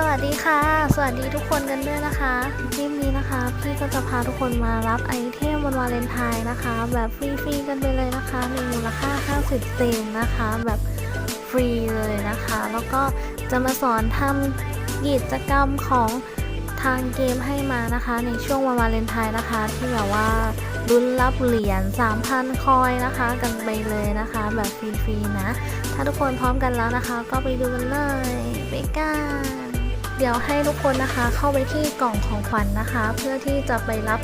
สวัสดีค่ะ สวัสดีทุกคนกันด้วยนะคะ คลิปนี้นะคะพี่ก็จะพาทุกคนมารับไอเทมวันวาเลนไทน์นะคะ แบบฟรีๆกันไปเลยนะคะในมูลค่า 50 เซนนะคะ แบบฟรีเลยนะคะ แล้วก็จะมาสอนทำกิจกรรมของทางเกมให้มานะคะ ในช่วงวันวาเลนไทน์นะคะ ที่แบบว่าลุ้นรับเหรียญ 3,000 คอยนะคะ กันไปเลยนะคะ แบบฟรีๆนะ ถ้าทุกคนพร้อมกันแล้วนะคะ ก็ไปดูกันเลยไปกัน เดี๋ยวให้ทุกคนนะคะเข้าไปที่กล่องของขวัญนนะคะ เพื่อที่จะไปรับ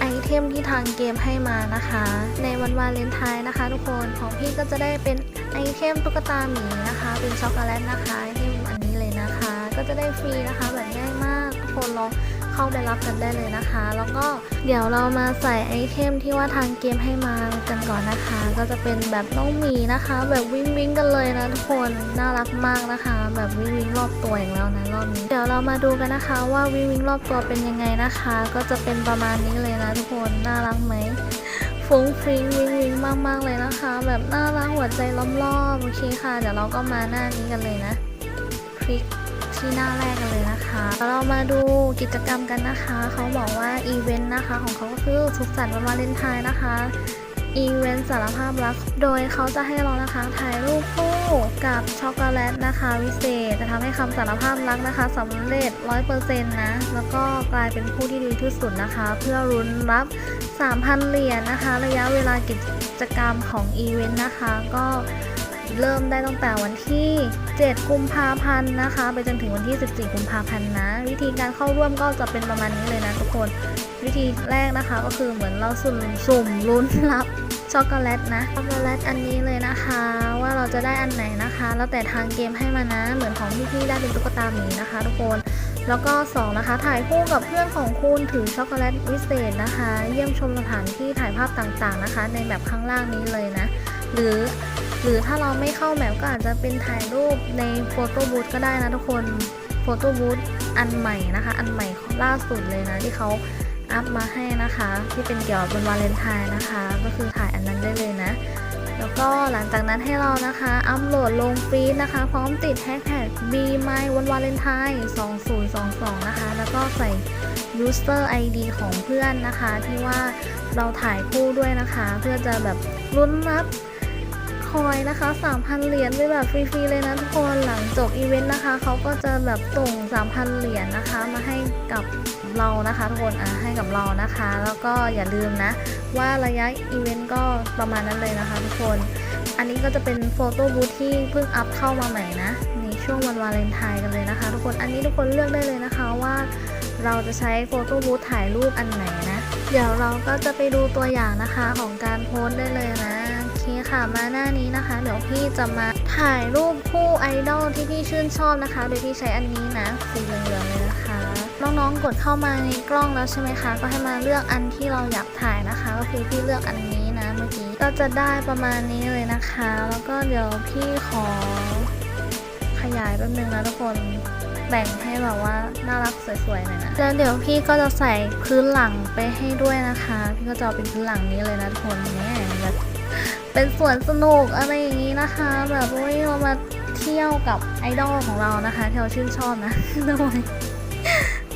ไอเทมที่ทางเกมให้มานะคะ ในวันวาเลนไทน์นะคะ ทุกคนของพี่ก็จะได้เป็นไอเทมตุ๊กตาหมีนะคะ เป็นช็อกโกแลตนะคะไอเทมอันนี้เลยนะคะ ก็จะได้ฟรีนะคะแบบง่ายมากทุกคนลอง เข้าไปรับกันได้เลยนะคะ แล้วก็เดี๋ยวเรามาใส่ไอเทมที่ว่าทางเกมให้มากันก่อนนะคะ ก็จะเป็นแบบน้องหมีนะคะ แบบวิ่งวิ่งกันเลยนะทุกคนน่ารักมากนะคะ แบบวิ่งวิ่งรอบตัวอย่างแล้วนะรอบนี้เดี๋ยวเรามาดูกันนะคะว่าวิ่งวิ่งรอบตัวเป็นยังไงนะคะ ก็จะเป็นประมาณนี้เลยนะทุกคนน่ารักไหมฟุ้งฟริ้งวิงวิงมากๆเลยนะคะ แบบน่ารักหัวใจล้อมรอบโอเคค่ะ เดี๋ยวเราก็มาหน้านี้กันเลยนะ คลิก ที่หน้าแรกกันเลยนะคะแล้วเรามาดูกิจกรรมกันนะคะ เขาบอกว่าอีเวนต์นะคะของเขาก็คือสุขสันต์วันวาเลนไทน์นะคะอีเวนต์สารภาพรัก โดยเขาจะให้เรานะคะถ่ายรูปคู่กับช็อกโกแลตนะคะวิเศษจะทำให้คำสารภาพรักนะคะสำเร็จ 100%นะ แล้วก็กลายเป็นผู้ที่ดีที่สุดนะคะ เพื่อรุนรับ 3,000 เหรียญนะคะ ระยะเวลากิจกรรมของอีเวนต์นะคะ ก็ เริ่มได้ตั้งแต่วันที่ 7 กุมภาพันธ์นะคะ ไปจนถึงวันที่ 14 กุมภาพันธ์นะ วิธีการเข้าร่วมก็จะเป็นประมาณนี้เลยนะทุกคน วิธีแรกนะคะก็คือเหมือนเราสุ่มสุ่มลุ้นรับช็อกโกแลตนะช็อกโกแลตอันนี้เลยนะคะ ว่าเราจะได้อันไหนนะคะ แล้วแต่ทางเกมให้มานะ เหมือนของพี่ๆได้เป็นตุ๊กตาหมีนะคะ ทุกคนแล้วก็ 2 นะคะ ถ่ายคู่กับเพื่อนของคุณถือช็อกโกแลตวิเศษนะคะ เยี่ยมชมสถานที่ถ่ายภาพต่างๆนะคะ ในแบบข้างล่างนี้เลยนะ หรือหรือถ้าเราไม่เข้าแมปก็อาจจะเป็นถ่ายรูปในโฟโต้บูธก็ได้นะทุกคนโฟโต้บูธอันใหม่นะคะ อันใหม่ของล่าสุดเลยนะที่เขาอัพมาให้นะคะ ที่เป็นเกี่ยวกับวันวาเลนไทน์นะคะ ก็คือถ่ายอันนั้นได้เลยนะ แล้วก็หลังจากนั้นให้เรานะคะ อัพโหลดลงฟีดนะคะ พร้อมติดแฮชแท็ก be my วันวาเลนไทน์2022 นะคะ แล้วก็ใส่ user ID ของเพื่อนนะคะ ที่ว่าเราถ่ายคู่ด้วยนะคะ เพื่อจะแบบลุ้นรับ คอยนะคะ 3,000 เหรียญไปแบบฟรีๆเลยนะทุกคนหลังจบอีเวนต์นะคะเขาก็จะแบบส่ง 3,000 เหรียญนะคะ มาให้กับเรานะคะทุกคนอะให้กับเรานะคะ แล้วก็อย่าลืมนะ ว่าระยะอีเวนต์ก็ประมาณนั้นเลยนะคะทุกคน อันนี้ก็จะเป็นโฟโต้บูธที่เพิ่งอัพเข้ามาใหม่นะในช่วงวันวาเลนไทน์กันเลยนะคะ ทุกคนอันนี้ทุกคนเลือกได้เลยนะคะว่าเราจะใช้โฟโต้บูธถ่ายรูปอันไหนนะ เดี๋ยวเราก็จะไปดูตัวอย่างนะคะของการโพสต์ได้เลยนะ เคค่ะมาหน้านี้นะคะ เดี๋ยวพี่จะมาถ่ายรูปคู่ไอดอลที่พี่ชื่นชอบนะคะ โดยที่ใช้อันนี้นะสีเหลืองๆเลยนะคะน้องๆกดเข้ามาในกล้องแล้วใช่ไหมคะ ก็ให้มาเลือกอันที่เราอยากถ่ายนะคะ ก็คือพี่เลือกอันนี้นะเมื่อกี้ก็จะได้ประมาณนี้เลยนะคะ แล้วก็เดี๋ยวพี่ขอขยายแป๊บนึงนะทุกคนแบ่งให้แบบว่าน่ารักสวยๆหน่อยนะ แล้วเดี๋ยวพี่ก็จะใส่พื้นหลังไปให้ด้วยนะคะ พี่ก็จะเอาเป็นพื้นหลังนี้เลยนะทุกคนเนี่ยแบบ เป็นสวนสนุกอะไรอย่างนี้นะคะ แบบว่าเรามาเที่ยวกับไอดอลของเรานะคะที่เราชื่นชอบนะต้องบอก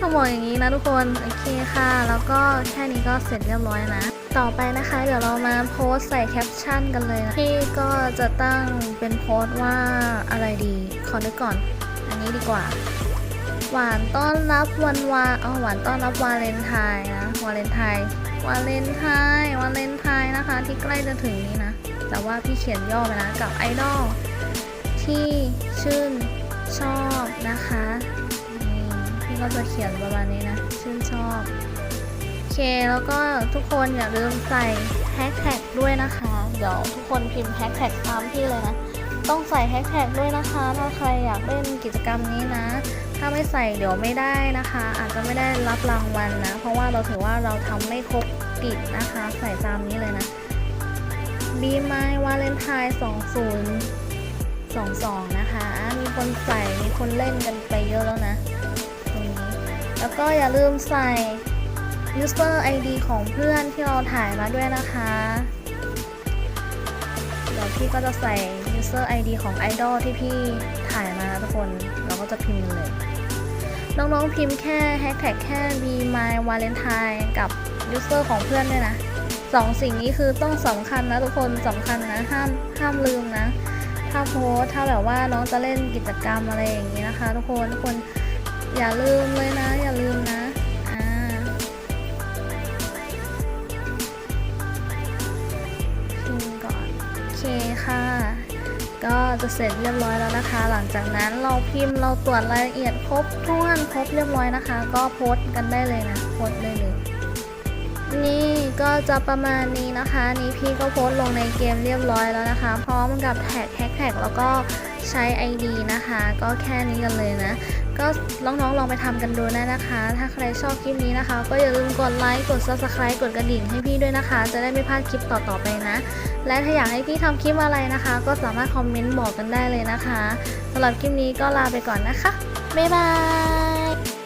ต้องบอกอย่างนี้นะทุกคนโอเคค่ะ แล้วก็แค่นี้ก็เสร็จเรียบร้อยนะต่อไปนะคะ เดี๋ยวเรามาโพสใส่แคปชั่นกันเลยนะพี่ก็จะตั้งเป็นโพสว่าอะไรดีขอนึกก่อน อันนี้ดีกว่า หวานต้อนรับวันวาเอาหวานต้อนรับวาเลนไทน์นะวาเลนไทน์วาเลนไทน์วาเลนไทน์นะคะ ที่ใกล้จะถึงนี้นะ แต่ว่าพี่เขียนย่อไปนะกับไอดอลที่ชื่นชอบนะคะพี่ก็จะเขียนประมาณนี้นะ ชื่นชอบโอเคแล้วก็ทุกคนอย่าลืมใส่แฮชแท็กด้วยนะคะ เดี๋ยวทุกคนพิมพ์แฮชแท็กตามพี่เลยนะต้องใส่แฮชแท็กด้วยนะคะ ถ้าใครอยากเล่นกิจกรรมนี้นะ ถ้าไม่ใส่เดี๋ยวไม่ได้นะคะ อาจจะไม่ได้รับรางวัลนะเพราะว่าเราถือว่าเราทำไม่ครบกิจนะคะ ใส่ตามนี้เลยนะ Be My Valentine 2022 นะคะ มีคนใส่ มีคนเล่นกันไปเยอะแล้วนะตรงนี้ แล้วก็อย่าลืมใส่ user ID ของเพื่อนที่เราถ่ายมาด้วยนะคะ เดี๋ยวพี่ก็จะใส่ user ID ของ idol ที่พี่ถ่ายมาทุกคน เราก็จะพิมพ์เลย น้องๆพิมพ์แค่แฮชแท็กแค่ b my valentine กับ user ของเพื่อนด้วยนะ สองสิ่งนี้คือต้องสำคัญนะทุกคนสำคัญนะห้ามห้ามลืมนะ ถ้าโพสถ้าแบบว่าน้องจะเล่นกิจกรรมอะไรอย่างนี้นะคะ ทุกคนทุกคนอย่าลืมเลยนะ อย่าลืมนะพิมก่อนโอเคค่ะ ก็จะเสร็จเรียบร้อยแล้วนะคะ หลังจากนั้นเราพิมพ์เราตรวจรายละเอียดครบถ้วนครบเรียบร้อยนะคะ ก็โพสต์กันได้เลยนะโพสต์เลยเลย นี่ก็จะประมาณนี้นะคะ นี่พี่ก็โพสต์ลงในเกมเรียบร้อยแล้วนะคะ พร้อมกับแท็กแฮชแท็กแล้วก็ใช้ ID นะคะ ก็แค่นี้กันเลยนะ ก็น้องๆลองไปทำกันดูได้นะคะ ถ้าใครชอบคลิปนี้นะคะ ก็อย่าลืมกดไลค์กด subscribe กดกระดิ่งให้พี่ด้วยนะคะ จะได้ไม่พลาดคลิปต่อๆไปนะ และถ้าอยากให้พี่ทำคลิปอะไรนะคะ ก็สามารถคอมเมนต์บอกกันได้เลยนะคะสำหรับคลิปนี้ก็ลาไปก่อนนะคะบ๊ายบาย